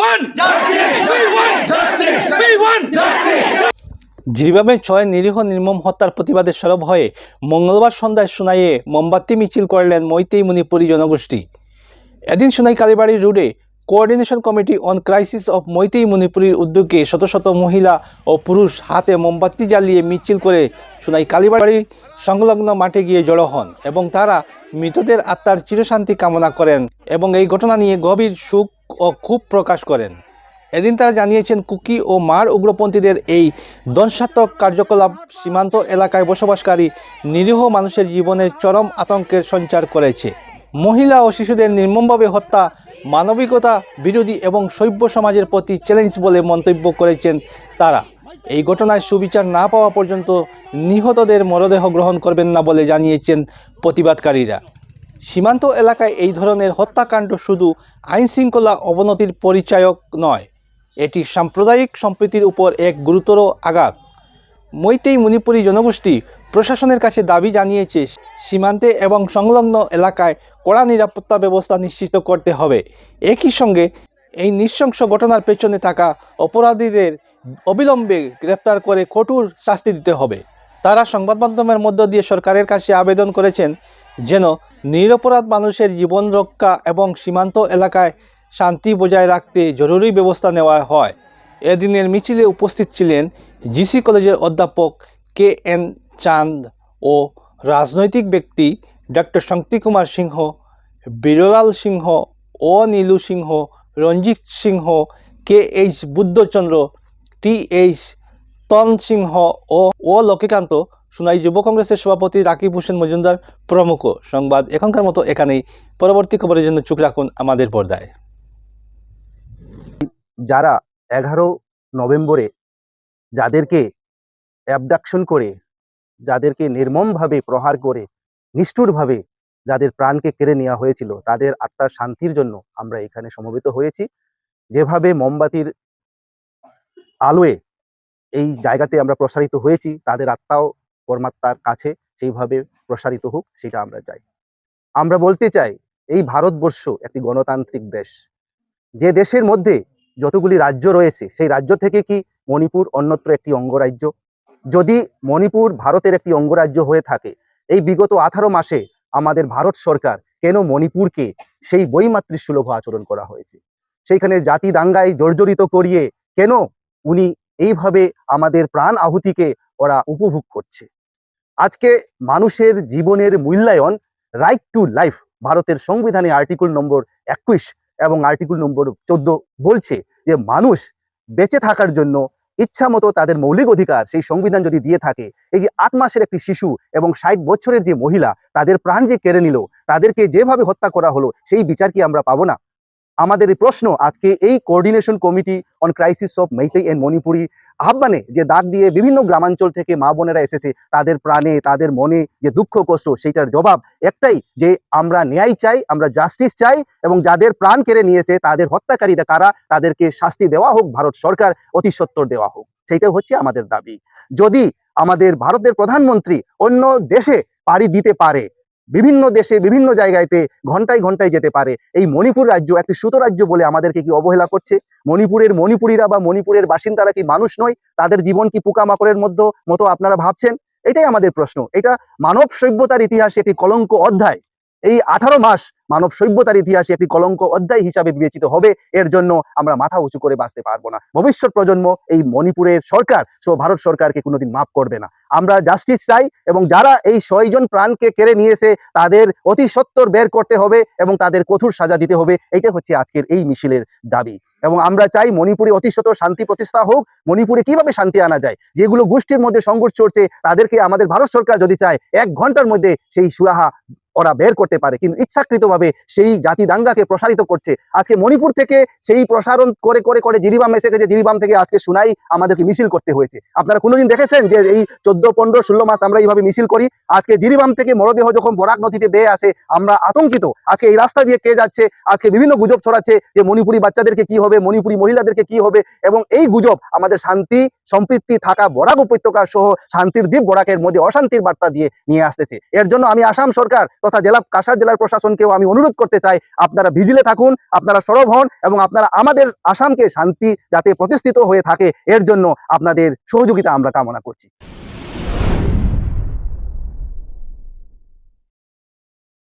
want justice. We want justice. We want justice. জিরিবামের ছয় নিরীহ নির্মম হত্যার প্রতিবাদে সরব হয়ে মঙ্গলবার সন্ধ্যায় সুনাইয়ে মোমবাতি মিছিল করলেন মৈতেই মণিপুরী জনগোষ্ঠী এদিন সুনাই কালীবাড়ি রোডে coordination committee on crisis of Meitei মণিপুরীর উদ্যোগে শত শত মহিলা ও পুরুষ হাতে মোমবাতি জ্বালিয়ে মিছিল করে সুনাই কালীবাড়ি সংলগ্ন মাঠে গিয়ে জড়ো হন এবং তারা মৃতদের আত্মার চিরশান্তি কামনা করেন এবং এই ঘটনা নিয়ে গভীর সুখ ক্ষোভ প্রকাশ করেন। এদিন তারা জানিয়েছেন, কুকি ও মার উগ্রপন্থীদের এই ধ্বংসাত্মক কার্যকলাপ সীমান্ত এলাকায় বসবাসকারী নিরীহ মানুষের জীবনে চরম আতঙ্কের সঞ্চার করেছে। মহিলা ও শিশুদের নির্মমভাবে হত্যা, মানবিকতা, বিরোধী এবং সভ্য সমাজের প্রতি চ্যালেঞ্জ বলে মন্তব্য করেছেন তারা। এই ঘটনায় সুবিচার না পাওয়া পর্যন্ত নিহতদের মরদেহ গ্রহণ করবেন না বলে জানিয়েছেন প্রতিবাদকারীরা। সীমান্ত এলাকায় এই ধরনের হত্যাকাণ্ড শুধু আইনশৃঙ্খলা অবনতির পরিচায়ক নয়, এটি সাম্প্রদায়িক সম্প্রীতির উপর এক গুরুতর আঘাত। মৈতেই মণিপুরী জনগোষ্ঠী প্রশাসনের কাছে দাবি জানিয়েছে, সীমান্তে এবং সংলগ্ন এলাকায় কড়া নিরাপত্তা ব্যবস্থা নিশ্চিত করতে হবে। একই সঙ্গে এই নৃশংস ঘটনার পেছনে থাকা অপরাধীদের অবিলম্বে গ্রেপ্তার করে কঠোর শাস্তি দিতে হবে। তারা সংবাদ মাধ্যমের মধ্য দিয়ে সরকারের কাছে আবেদন করেছেন যেন নিরপরাধ মানুষের জীবন রক্ষা এবং সীমান্ত এলাকায় শান্তি বজায় রাখতে জরুরি ব্যবস্থা নেওয়া হয়। এদিনের মিছিলে উপস্থিত ছিলেন জিসি কলেজের অধ্যাপক কে এন চাঁদ ও রাজনৈতিক ব্যক্তি ডক্টর শক্তি কুমার সিংহ, বিরলাল সিংহ ও Nilu Singh, Ranjit Singh, K H Buddhachandra, T H Ton Singh ও ও লক্ষ্মীকান্ত সোনাই যুব কংগ্রেসের সভাপতি রাকিব হোসেন মজুমদার প্রমুখ সংবাদ এখনকার মতো এখানেই। পরবর্তী খবরের জন্য চোখ রাখুন আমাদের পর্দায়। যারা এগারো নভেম্বরে যাদেরকে অ্যাবডাকশন করে, যাদেরকে নির্মমভাবে প্রহার করে, নিষ্ঠুরভাবে যাদের প্রাণকে কেড়ে নেওয়া হয়েছিল, তাদের আত্মার শান্তির জন্য আমরা এখানে সমবেত হয়েছি। যেভাবে মোমবাতির আলোয় এই জায়গাতে আমরা প্রসারিত হয়েছি, তাদের আত্মাও পরমাত্মার কাছে সেইভাবে প্রসারিত হোক, সেটা আমরা চাই। আমরা বলতে চাই, এই ভারতবর্ষ একটি গণতান্ত্রিক দেশ। যে দেশের মধ্যে যতগুলি রাজ্য রয়েছে, সেই রাজ্য থেকে কি মণিপুর অন্যত্র একটি অঙ্গরাজ্য? যদি মণিপুর ভারতের একটি অঙ্গরাজ্য হয়ে থাকে, এই বিগত আঠারো মাসে আমাদের ভারত সরকার কেন মণিপুরকে সেই বইমাতৃ সুলভ আচরণ করা হয়েছে? সেইখানে জাতি দাঙ্গায় জর্জরিত করিয়ে কেন উনি এইভাবে আমাদের প্রাণ আহুতিকে ওরা উপভোগ করছে। আজকে মানুষের জীবনের মূল্যায়ন রাইট টু লাইফ ভারতের সংবিধানে আর্টিকেল নম্বর একুশ এবং আর্টিকেল নম্বর চোদ্দ বলছে যে, মানুষ বেঁচে থাকার জন্য ইচ্ছা মতো তাদের মৌলিক অধিকার, সেই সংবিধান যদি দিয়ে থাকে, এই যে আট মাসের একটি শিশু এবং ষাট বছরের যে মহিলা, তাদের প্রাণ যে কেড়ে নিল, তাদেরকে যেভাবে হত্যা করা হলো, সেই বিচার কি আমরা পাবো না? আমাদের প্রশ্ন, আজকে এই coordination committee on crisis of Meitei and Manipuri আহ্বানে যে ডাক দিয়ে বিভিন্ন গ্রামাঞ্চল থেকে মা বোনেরা এসেছে, তাদের প্রাণে, তাদের মনে যে দুঃখ, কষ্ট, সেইটার জবাব একটাই যে আমরা ন্যায় চাই, আমরা জাস্টিস চাই এবং যাদের প্রাণ কেড়ে নিয়েছে, তাদের হত্যাকারীরা কারা, তাদেরকে শাস্তি দেওয়া হোক, ভারত সরকার অতি সত্বর দেওয়া হোক। সেইটাই হচ্ছে আমাদের দাবি। যদি আমাদের ভারতের প্রধানমন্ত্রী অন্য দেশে পাড়ি দিতে পারে বিভিন্ন দেশে বিভিন্ন জায়গাতে ঘন্টায় ঘন্টায় যেতে পারে। এই মণিপুর রাজ্য একটি সুতরাজ্য বলে আমাদেরকে কি অবহেলা করছে? মণিপুরের মণিপুরীরা বা মণিপুরের বাসিন্দারা কি মানুষ নয়? তাদের জীবন কি পোকামাকড়ের মধ্যে মতো আপনারা ভাবছেন? এটাই আমাদের প্রশ্ন। এটা মানব সভ্যতার ইতিহাসে একটি কলঙ্ক অধ্যায়। এই আঠারো মাস মানব সভ্যতার ইতিহাসে একটি কলঙ্ক অধ্যায় হিসাবে বিবেচিত হবে। এর জন্য আমরা মাথা উঁচু করে বাঁচতে পারব না। ভবিষ্যৎ প্রজন্ম এই মণিপুরের সরকার, সো ভারত সরকারকে কোনোদিন মাফ করবে না। আমরা জাস্টিস চাই এবং যারা এই ছয়জন প্রাণকে কেড়ে নিয়েছে, তাদের অতি সত্বর বের করতে হবে এবং তাদের কঠোর সাজা দিতে হবে। এইটা হচ্ছে আজকের এই মিছিলের দাবি। এবং আমরা চাই মণিপুরে অতি সত্বর শান্তি প্রতিষ্ঠা হোক। মণিপুরে কীভাবে শান্তি আনা যায়? যেগুলো গোষ্ঠীর মধ্যে সংঘর্ষ চলছে, তাদেরকে আমাদের ভারত সরকার যদি চায়, এক ঘণ্টার মধ্যে সেই সুরাহা ওরা বের করতে পারে। কিন্তু ইচ্ছাকৃতভাবে সেই জাতি দাঙ্গাকে প্রসারিত করছে। আজকে মণিপুর থেকে সেই প্রসারণ করে করে করে জিরিবাম এসে গেছে। জিরিবাম থেকে আজকে শুনাই আমাদেরকে মিছিল করতে হয়েছে। আপনারা কোনোদিন দেখেছেন যে এই চোদ্দ, পনেরো, ষোলো মাস আমরা এইভাবে মিছিল করি? আজকে জিরিবাম থেকে মরদেহ যখন বরাক নদীতে বেয়ে আসে, আমরা আতঙ্কিত। আজকে এই রাস্তা দিয়ে কে যাচ্ছে? আজকে বিভিন্ন গুজব ছড়াচ্ছে যে মণিপুরি বাচ্চাদেরকে কি হবে? মণিপুরি মহিলাদেরকে কি হবে? এবং এই গুজব আমাদের শান্তি সম্পৃক্তি থাকা বরাক উপত্যকা সহ শান্তির দ্বীপ বরাকের মধ্যে অশান্তির বার্তা দিয়ে নিয়ে আসতেছে। এর জন্য আমি আসাম সরকার তথা জেলা কাসার জেলার প্রশাসনকেও আমি অনুরোধ করতে চাই, আপনারা ভিজিলে থাকুন, আপনারা সরব হন এবং আপনারা আমাদের আসামকে শান্তি যাতে প্রতিষ্ঠিত হয়ে থাকে, এর জন্য আপনাদের সহযোগিতা আমরা কামনা করছি।